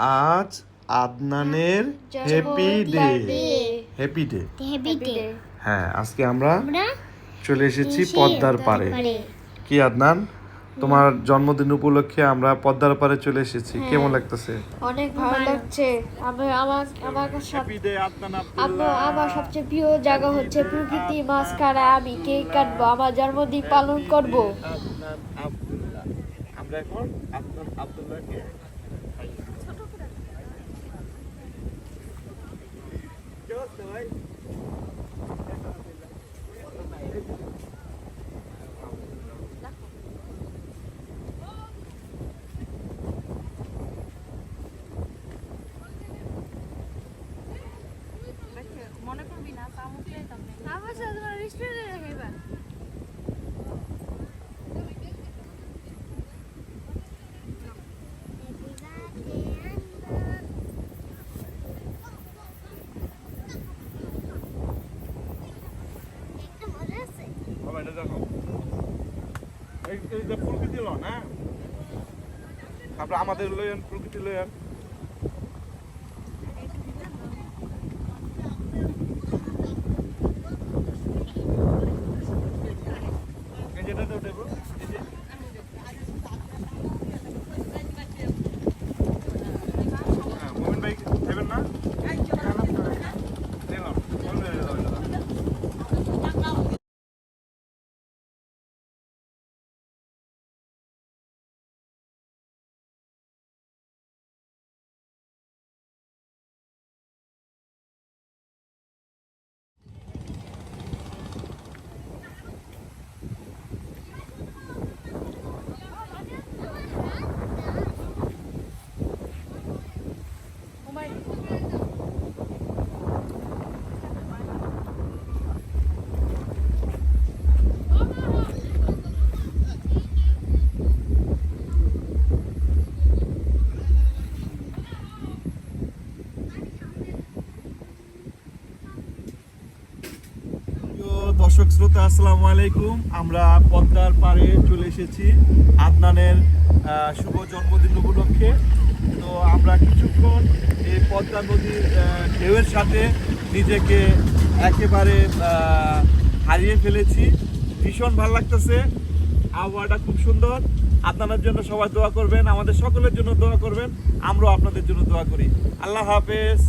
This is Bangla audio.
আজ আদনানের happy day happy day day হ্যাঁ আজকে আমরা চলে এসেছি পদ্মার পাড়ে। পারে কি আদনান? তোমার জন্মদিন উপলক্ষে আমরা পদ্মার পারে চলে এসেছি। কেমন লাগতেছে? অনেক ভালো লাগছে। আমি আমার আমার আমার আমার সবচেয়ে প্রিয় জায়গা হচ্ছে প্রকৃতি মাঝখানে। আমি কেক কাটবো আমার জন্মদিন পালন করব। আমরা এখন আদনান আব্দুল্লাহকে বাবা এটা দেখো এই যে প্রকৃতি লো না তারপরে আমাদের লইয়েন প্রকৃতি লইয়েন এই যে এটা দেবো। প্রিয় দর্শক শ্রোতা, আসসালামু আলাইকুম। আমরা পদ্মার পাড়ে চলে এসেছি আদনানের শুভ জন্মদিন উপলক্ষে। তো আমরা কিছুক্ষণ এই পদ্মা নদীর ঢেউয়ের সাথে নিজেকে একেবারে হারিয়ে ফেলেছি। ভীষণ ভালো লাগতেছে। আবহাওয়াটা খুব সুন্দর। আপনাদের জন্য সবাই দোয়া করবেন, আমাদের সকলের জন্য দোয়া করবেন। আমরাও আপনাদের জন্য দোয়া করি। আল্লাহ হাফেজ।